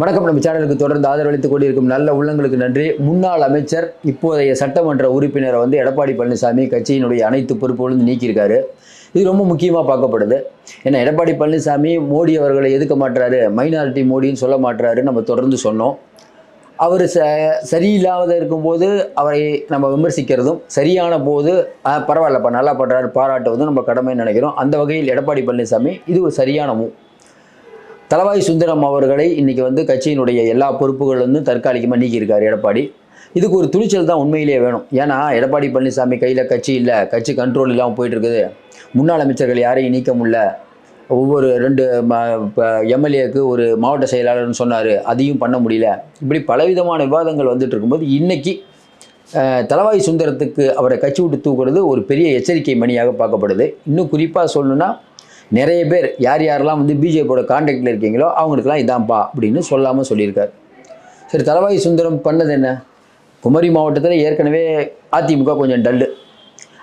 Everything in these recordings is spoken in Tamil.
வணக்கம். நம்ம சேனலுக்கு தொடர்ந்து ஆதரவளித்துக் கொண்டிருக்கும் நல்ல உள்ளங்களுக்கு நன்றி. முன்னாள் அமைச்சர் இப்போதைய சட்டமன்ற உறுப்பினரை வந்து எடப்பாடி பழனிசாமி கட்சியினுடைய அனைத்து பொறுப்புகளும் நீக்கியிருக்காரு. இது ரொம்ப முக்கியமாக பார்க்கப்படுது. ஏன்னா எடப்பாடி பழனிசாமி மோடி அவர்களை எதுக்க மாட்டுறாரு மைனாரிட்டி மோடின்னு சொல்ல மாட்டுறாரு நம்ம தொடர்ந்து சொன்னோம். அவர் ச சரியில்லாத இருக்கும்போது அவரை நம்ம விமர்சிக்கிறதும் சரியான போது பரவாயில்லப்பா நல்லா பண்ணுறாரு பாராட்டுவதும் நம்ம கடமைன்னு நினைக்கிறோம். அந்த வகையில் எடப்பாடி பழனிசாமி இது ஒரு சரியான மூ தலவாய் சுந்தரம் அவர்களை இன்றைக்கி வந்து கட்சியினுடைய எல்லா பொறுப்புகளிலிருந்தும் தற்காலிகமாக நீக்கியிருக்கார் எடப்பாடி. இதுக்கு ஒரு துணிச்சல் தான் உண்மையிலேயே வேணும். ஏன்னா எடப்பாடி பழனிசாமி கையில் கட்சி இல்லை கட்சி கண்ட்ரோல் இல்லாமல் போயிட்டு இருக்குது முன்னாள் அமைச்சர்கள் யாரையும் நீக்க முடியல. ஒவ்வொரு ரெண்டு எம்எல்ஏக்கு ஒரு மாவட்ட செயலாளர்னு சொன்னார். அதையும் பண்ண முடியல. இப்படி பலவிதமான விவாதங்கள் வந்துட்டு இருக்கும்போது இன்றைக்கி தலவாய் சுந்தரத்துக்கு அவரை கட்சி விட்டு தூக்குறது ஒரு பெரிய எச்சரிக்கை மணியாக பார்க்கப்படுது. இன்னும் குறிப்பாக சொல்லணுன்னா நிறைய பேர் யார் யாரெல்லாம் வந்து பிஜேபியோட காண்டாக்டில் இருக்கீங்களோ அவங்களுக்குலாம் இதான்ப்பா அப்படின்னு சொல்லாமல் சொல்லியிருக்காரு. சரி தலவாய் சுந்தரம் பண்ணது என்ன? குமரி மாவட்டத்தில் ஏற்கனவே அதிமுக கொஞ்சம் டல்லு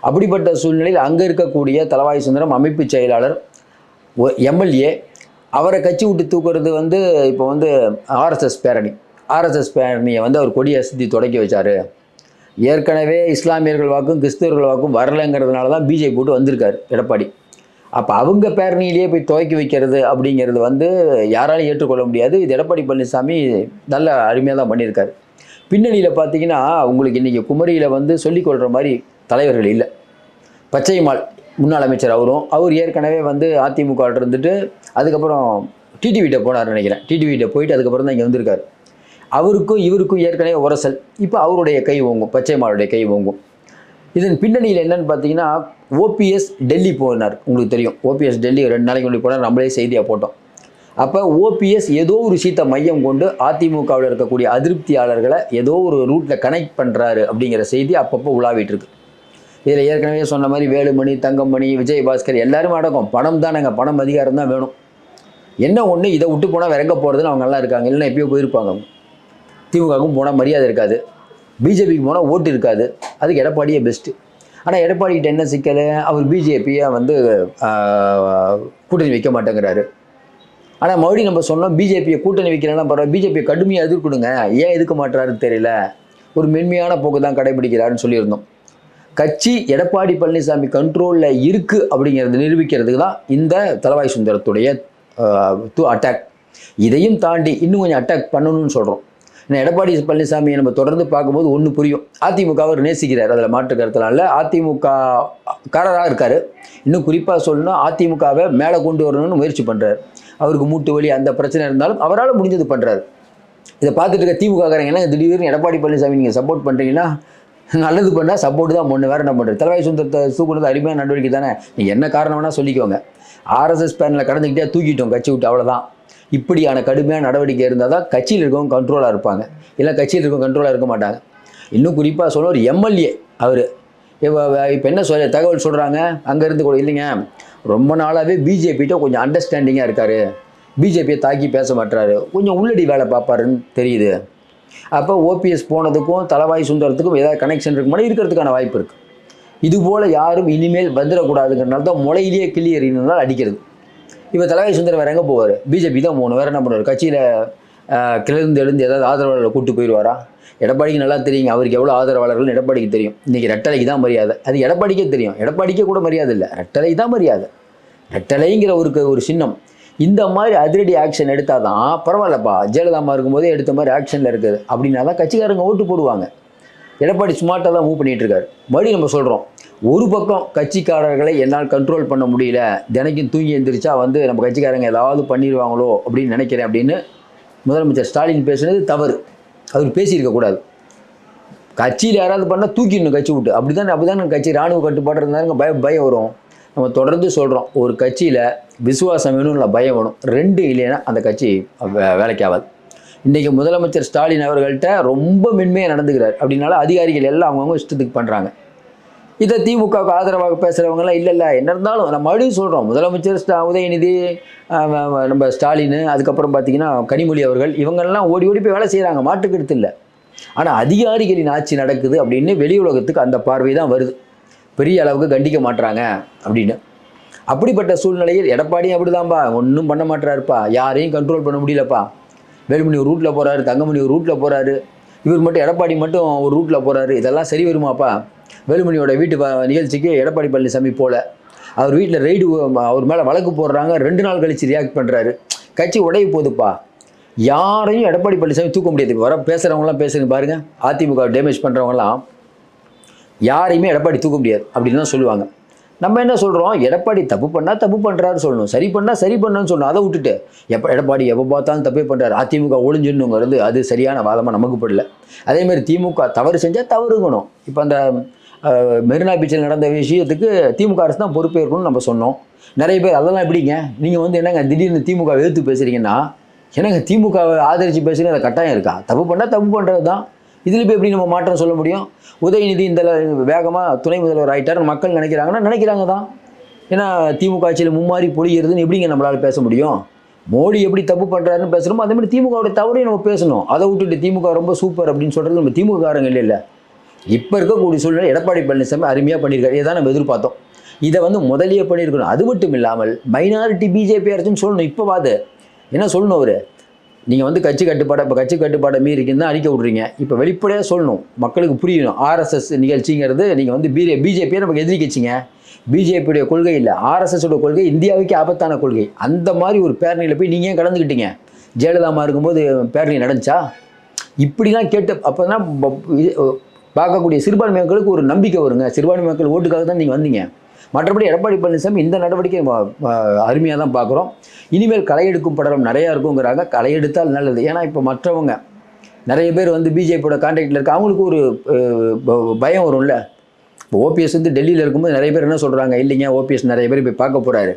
அப்படிப்பட்ட சூழ்நிலையில் அங்கே இருக்கக்கூடிய தலவாய் சுந்தரம் அமைப்பு செயலாளர் எம்எல்ஏ அவரை கட்சி விட்டு தூக்குறது வந்து இப்போ வந்து ஆர்எஸ்எஸ் பேரணி. ஆர்எஸ்எஸ் பேரணியை வந்து அவர் கொடி அசதி தொடக்கி வச்சார். ஏற்கனவே இஸ்லாமியர்கள் வாக்கும் கிறிஸ்தவர்கள் வாக்கும் வரலைங்கிறதுனால தான் பிஜேபி போட்டு வந்திருக்கார் எடப்பாடி. அப்போ அவங்க பேரணியிலேயே போய் துவக்கி வைக்கிறது அப்படிங்கிறது வந்து யாராலையும் ஏற்றுக்கொள்ள முடியாது. இது எடப்பாடி பழனிசாமி நல்ல அருமையாக தான் பண்ணியிருக்காரு. பின்னணியில் பார்த்தீங்கன்னா உங்களுக்கு இன்றைக்கி குமரியில் வந்து சொல்லிக்கொள்கிற மாதிரி தலைவர்கள் இல்லை. பச்சைமால் முன்னாள் அமைச்சர் அவரும் அவர் ஏற்கனவே வந்து அதிமுக இருந்துட்டு அதுக்கப்புறம் டிடிவிட்ட போனார் நினைக்கிறேன். டிடிவிட்ட போயிட்டு அதுக்கப்புறம் தான் இங்கே வந்திருக்காரு. அவருக்கும் இவருக்கும் ஏற்கனவே உரசல். இப்போ அவருடைய கை ஓங்கும் பச்சைமாலுடைய கை ஓங்கும். இதன் பின்னணியில் என்னன்னு பார்த்தீங்கன்னா ஓபிஎஸ் டெல்லி போனார். உங்களுக்கு தெரியும். ஓபிஎஸ் டெல்லி ரெண்டு நாளைக்கு முன்னாடி போனார். நம்மளே செய்தியாக போட்டோம். அப்போ ஓபிஎஸ் ஏதோ ஒரு விஷயத்தை மையம் கொண்டு அதிமுகவில் இருக்கக்கூடிய அதிருப்தியாளர்களை ஏதோ ஒரு ரூட்டில் கனெக்ட் பண்ணுறாரு அப்படிங்கிற செய்தி அப்பப்போ உலாவிட்டு இருக்கு இதில் ஏற்கனவே சொன்ன மாதிரி வேலுமணி தங்கமணி விஜயபாஸ்கர் எல்லாரும் அடக்கம். பணம் தானேங்க. பணம் அதிகாரம் தான் வேணும். என்ன ஒன்று இதை விட்டு போனால் விறங்க போகிறதுன்னு அவங்க நல்லா இருக்காங்க. இல்லைன்னா எப்பயோ போயிருப்பாங்க திமுகவுக்கும் போனால் மரியாதை இருக்காது. பிஜேபிக்கு போனால் ஓட்டு இருக்காது. அதுக்கு எடப்பாடியே பெஸ்ட்டு ஆனால் எடப்பாடிகிட்ட என்ன சிக்கல்? அவர் பிஜேபியை வந்து கூட்டணி வைக்க மாட்டேங்கிறாரு. ஆனால் மறுபடியும் நம்ம சொன்னோம் பிஜேபியை கூட்டணி வைக்கிறேன்னா பரவாயில்ல. பிஜேபியை கடுமையாக எதிர்க்கணுங்க ஏன் எதுக்க மாட்டுறாருன்னு தெரியல. ஒரு மென்மையான போக்கு தான் கடைபிடிக்கிறாருன்னு சொல்லியிருந்தோம். கட்சி எடப்பாடி பழனிசாமி கண்ட்ரோலில் இருக்குது அப்படிங்கிறத நிரூபிக்கிறதுக்கு தான் இந்த தலவாய் சுந்தரத்துடைய அட்டாக் இதையும் தாண்டி இன்னும் கொஞ்சம் அட்டாக் பண்ணணும்னு சொல்கிறோம் எடப்பாடி பழனிசாமியை நம்ம தொடர்ந்து பார்க்கும்போது ஒன்று புரியும். அதிமுக அவர் நேசிக்கிறார். அதில் மாற்று கருத்துனால அதிமுக காரராக இருக்கார். இன்னும் குறிப்பாக சொல்லணும்னா அதிமுகவை மேலே கொண்டு வரணும்னு முயற்சி பண்ணுறாரு அவருக்கு மூட்டு வலி அந்த பிரச்சனை இருந்தாலும் அவரால் முடிஞ்சது பண்ணுறாரு இதை பார்த்துட்டு இருக்க திமுக காரங்க என்ன திடீர்னு எடப்பாடி பழனிசாமி நீங்கள் சப்போர்ட் பண்ணுறீங்கன்னா நல்லது பண்ணால் சப்போர்ட் தான் பண்ணு வேறு என்ன பண்ணுறது தலைவாய் சுந்தரத்தை தூக்குனது அருமையான நடவடிக்கை தானே? நீங்கள் என்ன காரணம் வேணால் சொல்லிக்கோங்க. ஆர்எஸ்எஸ் பேனில் கடந்துக்கிட்டே தூக்கிட்டோம் கட்சி விட்டு அவ்வளோதான் இப்படியான கடுமையான நடவடிக்கை இருந்தால் தான் கட்சியில் இருக்கவங்க கண்ட்ரோலாக இருப்பாங்க. இல்லை கட்சியில் இருக்கவங்க கண்ட்ரோலாக இருக்க மாட்டாங்க. இன்னும் குறிப்பாக சொல்ல ஒரு எம்எல்ஏ அவர். இப்போ என்ன சொல்ல தகவல் சொல்கிறாங்க அங்கேருந்து கூட இல்லைங்க. ரொம்ப நாளாகவே பிஜேபிகிட்ட கொஞ்சம் அண்டர்ஸ்டாண்டிங்காக இருக்கார். பிஜேபியை தாக்கி பேச மாட்டாரு கொஞ்சம் உள்ளடி வேலை பார்ப்பாருன்னு தெரியுது. அப்போ ஓபிஎஸ் போனதுக்கும் தலவாய் சுந்தரத்துக்கும் ஏதாவது கனெக்ஷன் இருக்குமானா இருக்கிறதுக்கான வாய்ப்பு இருக்குது இதுபோல் யாரும் இனிமேல் வந்துடக்கூடாதுங்கிறனால தான் முளையிலேயே கிள்ளி எறியணும்னால அடிக்கிறது. இப்போ தலைவாய் சுந்தர் வேறு எங்கே போவார்? பிஜேபி தான் போகணும். வேறு என்ன பண்ணுவார் கட்சியில் கிளர்ந்து எழுந்து ஏதாவது ஆதரவாளர்களை கூட்டு போயிடுவாரா எடப்பாடிக்கு நல்லா தெரியுங்க அவருக்கு எவ்வளோ ஆதரவாளர்கள் எடப்பாடிக்கு தெரியும். இன்றைக்கி ரெட்டலைக்கு தான் மரியாதை. அது எடப்பாடிக்கே தெரியும். எடப்பாடிக்கே கூட மரியாதை இல்லை. ரெட்டலை தான் மரியாதை. ரெட்டலைங்கிற ஒரு ஒரு சின்னம். இந்த மாதிரி அதிரடி ஆக்ஷன் எடுத்தால் தான் பரவாயில்லப்பா ஜெயலலிதாமா இருக்கும்போதே எடுத்த மாதிரி ஆக்ஷனில் இருக்குது. அப்படின்னா தான் கட்சிக்காரங்க ஓட்டு போடுவாங்க. எடப்பாடி ஸ்மார்ட்டாக தான் மூவ் பண்ணிகிட்டு இருக்காரு. மறுபடியும் நம்ம சொல்கிறோம் ஒரு பக்கம் கட்சிக்காரர்களை என்னால் கண்ட்ரோல் பண்ண முடியல தினைக்கும் தூங்கி எந்திரிச்சா வந்து நம்ம கட்சிக்காரங்க ஏதாவது பண்ணிடுவாங்களோ அப்படின்னு நினைக்கிறேன் அப்படின்னு முதலமைச்சர் ஸ்டாலின் பேசுனது தவறு. அவர் பேசியிருக்கக்கூடாது கட்சியில் யாராவது பண்ணால் தூக்கிடணும் கட்சி விட்டு. அப்படி தான் அப்படி தான் கட்சி ராணுவ கட்டுப்பாடு இருந்தாங்க பய பயம் வரும். நம்ம தொடர்ந்து சொல்கிறோம் ஒரு கட்சியில் விசுவாசம் வேணும்னு பயம் வேணும் ரெண்டு இல்லைன்னா அந்த கட்சி வே- வேலைக்கு ஆகாது. இன்றைக்கி முதலமைச்சர் ஸ்டாலின் அவர்கள்ட்ட ரொம்ப மென்மையாக நடந்துக்கிறார். அப்படின்னால அதிகாரிகள் எல்லாம் அவங்கவுங்க இஷ்டத்துக்கு பண்ணுறாங்க இதை திமுகவுக்கு ஆதரவாக பேசுகிறவங்கலாம் இல்லை இல்லை. என்ன இருந்தாலும் நம்ம மறுபடியும் சொல்கிறோம் முதலமைச்சர் ஸ்டா உதயநிதி நம்ம ஸ்டாலின் அதுக்கப்புறம் பார்த்தீங்கன்னா கனிமொழி அவர்கள் இவங்கெல்லாம் ஓடி ஓடி போய் வேலை செய்கிறாங்க மாட்டுக்கெடுத்து இல்லை. ஆனால் அதிகாரிகளின் ஆட்சி நடக்குது அப்படின்னு வெளி உலகத்துக்கு அந்த பார்வை தான் வருது. பெரிய அளவுக்கு கண்டிக்க மாட்றாங்க அப்படின்னு. அப்படிப்பட்ட சூழ்நிலையில் எடப்பாடியும் அப்படிதான்ப்பா ஒன்றும் பண்ண மாட்டுறாருப்பா யாரையும் கண்ட்ரோல் பண்ண முடியலப்பா. வேலுமணி ஒரு ரூட்டில் போகிறாரு தங்கமணி ஒரு ரூட்டில் போகிறாரு இவர் மட்டும் எடப்பாடி மட்டும் ஒரு ரூட்டில் போகிறாரு இதெல்லாம் சரி வருமாப்பா? வேலுமணியோட வீட்டு நிகழ்ச்சிக்கு எடப்பாடி பழனிசாமி போல. அவர் வீட்டில் ரெய்டு அவர் மேலே வழக்கு போடுறாங்க. ரெண்டு நாள் கழிச்சு ரியாக்ட் பண்ணுறாரு கட்சி உடைய போகுதுப்பா. யாரையும் எடப்பாடி பழனிசாமி தூக்க முடியாது. வர பேசுகிறவங்களாம் பேசுங்க பாருங்கள் அதிமுக டேமேஜ் பண்ணுறவங்களாம் யாரையுமே எடப்பாடி தூக்க முடியாது. அப்படின்னு தான் சொல்லுவாங்க. நம்ம என்ன சொல்கிறோம் எடப்பாடி தப்பு பண்ணால் தப்பு பண்ணுறாரு சொல்லணும். சரி பண்ணால் சரி பண்ணணும்னு சொல்லணும். அதை விட்டுட்டு எப்போ எடப்பாடி எப்போ பார்த்தாலும் தப்பே பண்ணுறாரு அதிமுக ஒழிஞ்சுன்னுங்கிறது அது சரியான வாதமாக நமக்கு படல அதேமாதிரி திமுக தவறு செஞ்சால் தவறுங்கணும் இப்போ அந்த மெரினா பீச்சில் நடந்த விஷயத்துக்கு திமுக அரசு தான் பொறுப்பேற்கணும்னு நம்ம சொன்னோம். நிறைய பேர் அதெல்லாம் எப்படிங்க? நீங்கள் வந்து என்னங்க திடீர்னு திமுக எழுத்து பேசுகிறீங்கன்னா என்னங்க திமுகவை ஆதரித்து பேசுகிறீங்க அது கட்டாயம் இருக்கா? தப்பு பண்ணால் தப்பு பண்ணுறது தான் இதில் போய் எப்படி நம்ம மாற்றம் சொல்ல முடியும்? உதயநிதி இந்த வேகமாக துணை முதல்வர் ஆகிட்டார் மக்கள் நினைக்கிறாங்கன்னா நினைக்கிறாங்க தான். ஏன்னா திமுக ஆட்சியில் மும்மாறி பொழிகிறதுன்னு எப்படிங்க நம்மளால் பேச முடியும்? மோடி எப்படி தப்பு பண்ணுறாருன்னு பேசுகிறோமோ அதே மாதிரி திமுகவோட தவறையும் நம்ம பேசணும். அதை விட்டுட்டு திமுக ரொம்ப சூப்பர் அப்படின்னு சொல்கிறது நம்ம திமுக காரங்க இல்லை இல்லை இப்போ இருக்கக்கூடிய சூழ்நிலை எடப்பாடி பழனிசாமி அருமையாக பண்ணியிருக்காரு. இதை நம்ம எதிர்பார்த்தோம். இதை வந்து முதலியே பண்ணியிருக்கணும். அது மட்டும் இல்லாமல் மைனாரிட்டி பிஜேபி அரசுன்னு சொல்லணும். இப்போ வாது என்ன சொல்லணும் அவர்? நீங்கள் வந்து கட்சி கட்டுப்பாடை இப்போ கட்சி கட்டுப்பாடை மீறிக்கின்னு தான் அடிக்க விட்றீங்க. இப்போ வெளிப்படையாக சொல்லணும். மக்களுக்கு புரியணும். ஆர்எஸ்எஸ் நிகழ்ச்சிங்கிறது நீங்கள் வந்து பிஜே பிஜேபியை நமக்கு எதிரி கட்சிங்க. பிஜேபியுடைய கொள்கை இல்லை. ஆர்எஸ்எஸோட கொள்கை இந்தியாவுக்கு ஆபத்தான கொள்கை. அந்த மாதிரி ஒரு பேரணியில் போய் நீங்கள் ஏன் கலந்துக்கிட்டீங்க ஜெயலலிதாமா இருக்கும்போது பேரணி நடந்துச்சா? இப்படிலாம் கேட்டு அப்போ தான் பார்க்கக்கூடிய சிறுபான்மை மக்களுக்கு ஒரு நம்பிக்கை வருங்க. சிறுபான்மை மக்கள் ஓட்டுக்காக தான் நீங்கள் வந்தீங்க. மற்றபடி எடப்பாடி பழனிசாமி இந்த நடவடிக்கை அருமையாக தான் பார்க்குறோம். இனிமேல் களை எடுக்கும் படலம் நிறையா இருக்குங்கிறாங்க. களை எடுத்தால் நல்லது. ஏன்னா இப்போ மற்றவங்க நிறைய பேர் வந்து பிஜேபியோட கான்டாக்டில் இருக்க அவங்களுக்கு ஒரு ப- பயம் வரும்ல. இப்போ ஓபிஎஸ் வந்து டெல்லியில் இருக்கும்போது நிறைய பேர் என்ன சொல்கிறாங்க இல்லைங்க ஓபிஎஸ் நிறைய பேர் போய் பார்க்க போகிறாரு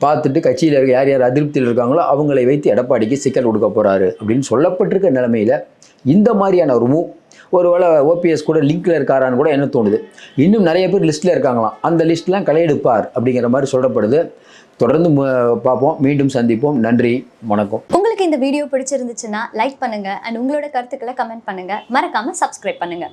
பார்த்துட்டு கட்சியில் இருக்க யார் யார் அதிருப்தியில் இருக்காங்களோ அவங்களை வைத்து எடப்பாடிக்கு சிக்கல் கொடுக்க போகிறாரு அப்படின்னு சொல்லப்பட்டிருக்க நிலமையில் இந்த மாதிரியான ஒரு மூவ் ஒருவேளை ஓபிஎஸ் கூட லிங்க்ல இருக்காரான்னு கூட என்ன தோணுது. இன்னும் நிறைய பேர் லிஸ்ட்டில் இருக்காங்களாம். அந்த லிஸ்ட்லாம் களையெடுப்பார் அப்படிங்கிற மாதிரி சொல்லப்படுது. தொடர்ந்து பார்ப்போம். மீண்டும் சந்திப்போம். நன்றி. வணக்கம். உங்களுக்கு இந்த வீடியோ பிடிச்சிருந்துச்சுன்னா லைக் பண்ணுங்க. அண்ட் உங்களோட கருத்துக்களை கமெண்ட் பண்ணுங்க. மறக்காம சப்ஸ்கிரைப் பண்ணுங்க.